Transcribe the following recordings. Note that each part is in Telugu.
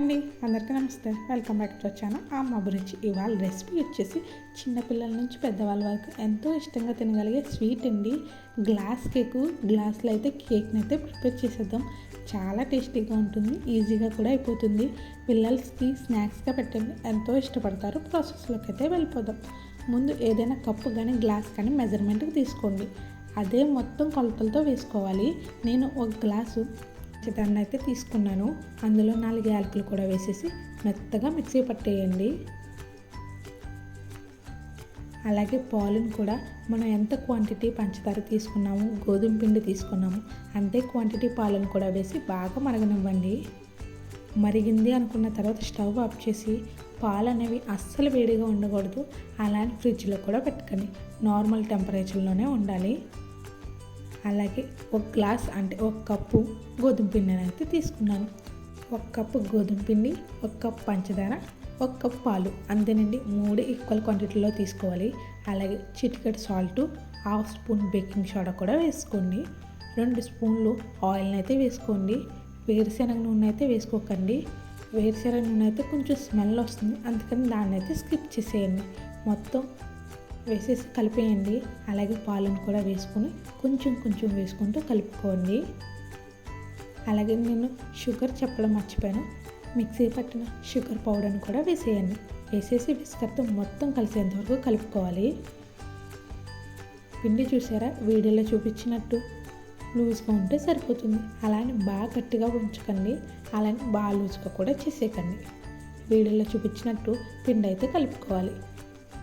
అండి. అందరికీ నమస్తే. వెల్కమ్ బ్యాక్ టు వచ్చాను అమ్మ గురించి ఇవాళ రెసిపీ వచ్చేసి చిన్నపిల్లల నుంచి పెద్దవాళ్ళ వరకు ఎంతో ఇష్టంగా తినగలిగే స్వీట్ అండి. గ్లాస్ కేకు గ్లాస్లో అయితే కేక్ని అయితే ప్రిపేర్ చేసేద్దాం. చాలా టేస్టీగా ఉంటుంది. ఈజీగా కూడా అయిపోతుంది. పిల్లలకి స్నాక్స్గా పెట్టండి. ఎంతో ఇష్టపడతారు. ప్రాసెస్లోకి అయితే వెళ్ళిపోదాం. ముందు ఏదైనా కప్పు కానీ గ్లాస్ కానీ మెజర్మెంట్కి తీసుకోండి. అదే మొత్తం కొలతలతో వేసుకోవాలి. నేను ఒక గ్లాసు దాన్ని అయితే తీసుకున్నాను. అందులో నాలుగు యాలకులు కూడా వేసేసి మెత్తగా మిక్సీ పట్టేయండి. అలాగే పాలను కూడా మనం ఎంత క్వాంటిటీ పంచదార తీసుకున్నాము గోధుమ పిండి తీసుకున్నాము అంతే క్వాంటిటీ పాలను కూడా వేసి బాగా మరగనివ్వండి. మరిగింది అనుకున్న తర్వాత స్టవ్ ఆఫ్ చేసి పాలు అనేవి అస్సలు వేడిగా ఉండకూడదు. అలానే ఫ్రిడ్జ్లో కూడా పెట్టుకొని నార్మల్ టెంపరేచర్లోనే ఉండాలి. అలాగే ఒక గ్లాస్ అంటే ఒక కప్పు గోధుమ పిండిని అయితే తీసుకున్నాను. ఒక కప్పు గోధుమ పిండి ఒక కప్పు పంచదార ఒక కప్ పాలు అంతేనండి. మూడు ఈక్వల్ క్వాంటిటీలో తీసుకోవాలి. అలాగే చిటికెట్ salt half spoon baking soda కూడా వేసుకోండి. రెండు స్పూన్లు ఆయిల్ని అయితే వేసుకోండి. వేరుశనగ నూనె అయితే వేసుకోకండి. వేరుశనగ నూనె అయితే కొంచెం స్మెల్ వస్తుంది. అందుకని దాన్ని అయితే స్కిప్ చేసేయండి. మొత్తం వేసేసి కలిపేయండి. అలాగే పాలను కూడా వేసుకొని కొంచెం కొంచెం వేసుకుంటూ కలుపుకోండి. అలాగే నేను షుగర్ చెప్పడం మర్చిపోయాను. మిక్సీ పట్టిన షుగర్ పౌడర్ని కూడా వేసేయండి. వేసేసి బిస్కట్తో మొత్తం కలిసేంత వరకు కలుపుకోవాలి. పిండి చూసారా? వీడియోలో చూపించినట్టు లూజ్గా ఉంటే సరిపోతుంది. అలానే బాగా గట్టిగా ఉంచకండి. అలానే బాగా లూజ్గా కూడా చేసేయకండి. వీడియోలో చూపించినట్టు పిండి అయితే కలుపుకోవాలి.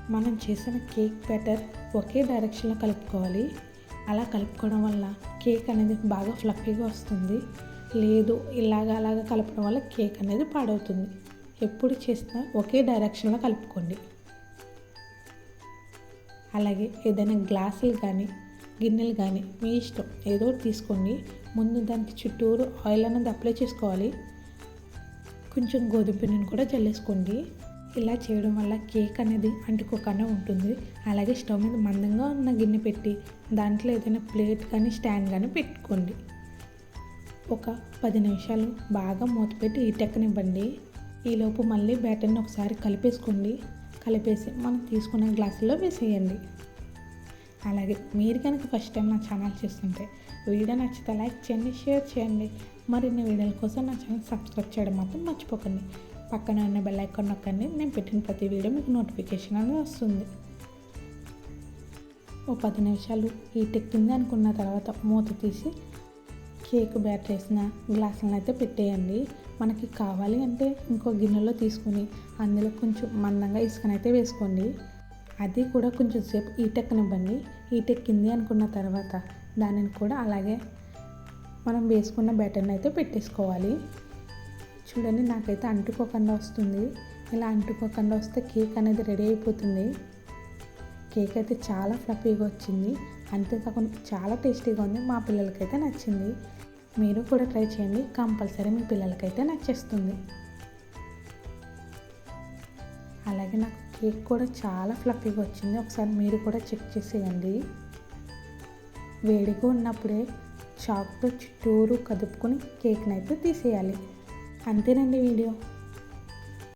మనం చేసిన కేక్ బ్యాటర్ ఒకే డైరెక్షన్లో కలుపుకోవాలి. అలా కలుపుకోవడం వల్ల కేక్ అనేది బాగా ఫ్లఫీగా వస్తుంది. లేదు ఇలాగ అలాగ కలపడం వల్ల కేక్ అనేది పాడవుతుంది. ఎప్పుడు చేసినా ఒకే డైరెక్షన్లో కలుపుకోండి. అలాగే ఏదైనా గ్లాసులు కానీ గిన్నెలు కానీ మీ ఇష్టం ఏదో తీసుకోండి. ముందు దానికి చుట్టూరు ఆయిల్ అనేది అప్లై చేసుకోవాలి. కొంచెం గోధుమ పిండిని కూడా చల్లేసుకోండి. ఇలా చేయడం వల్ల కేక్ అనేది అంటుకోకుండా ఉంటుంది. అలాగే స్టవ్ మీద మందంగా ఉన్న గిన్నె పెట్టి దాంట్లో ఏదైనా ప్లేట్ కానీ స్టాండ్ కానీ పెట్టుకోండి. ఒక పది నిమిషాలు బాగా మూత పెట్టి ఈటెక్కనివ్వండి ఈలోపు మళ్ళీ బ్యాటర్ని ఒకసారి కలిపేసుకోండి. కలిపేసి మనం తీసుకున్న గ్లాసులో వేసేయండి. అలాగే మీరు కనుక ఫస్ట్ టైం నా ఛానల్ చూస్తుంటే వీడియో నచ్చితే లైక్ చేయండి షేర్ చేయండి. మరిన్ని వీడియోల కోసం నా ఛానల్ సబ్స్క్రైబ్ చేయడం మాత్రం మర్చిపోకండి. పక్కన ఉన్న బెల్ ఐకాన్ నొక్కండి. నేను పెట్టిన ప్రతి వీడియో మీకు నోటిఫికేషన్ అనేది వస్తుంది. ఓ పది నిమిషాలు హీట్ ఎక్కింది అనుకున్న తర్వాత మూత తీసి కేక్ బ్యాటర్ వేసిన గ్లాసులను అయితే పెట్టేయండి. మనకి కావాలి అంటే ఇంకో గిన్నెలో తీసుకుని అందులో కొంచెం మందంగా ఇసుకనైతే వేసుకోండి. అది కూడా కొంచెం సేపు ఈటెక్కనివ్వండి ఈటెక్కింది అనుకున్న తర్వాత దానిని కూడా అలాగే మనం వేసుకున్న బ్యాటర్ని అయితే పెట్టేసుకోవాలి. చూడండి నాకైతే అంటుకోకుండా వస్తుంది. ఇలా అంటుకోకుండా వస్తే కేక్ అనేది రెడీ అయిపోతుంది. కేక్ అయితే చాలా ఫ్లఫీగా వచ్చింది. అంతేకాకుండా చాలా టేస్టీగా ఉంది. మా పిల్లలకైతే నచ్చింది. మీరు కూడా ట్రై చేయండి. కంపల్సరీ మీ పిల్లలకైతే నచ్చేస్తుంది. అలాగే నాకు కేక్ కూడా చాలా ఫ్లఫీగా వచ్చింది. ఒకసారి మీరు కూడా చెక్ చేసేయండి. వేడిగా ఉన్నప్పుడే చాక్తో చుట్టూరు కదుపుకొని కేక్ని అయితే తీసేయాలి. అంతేనండి వీడియో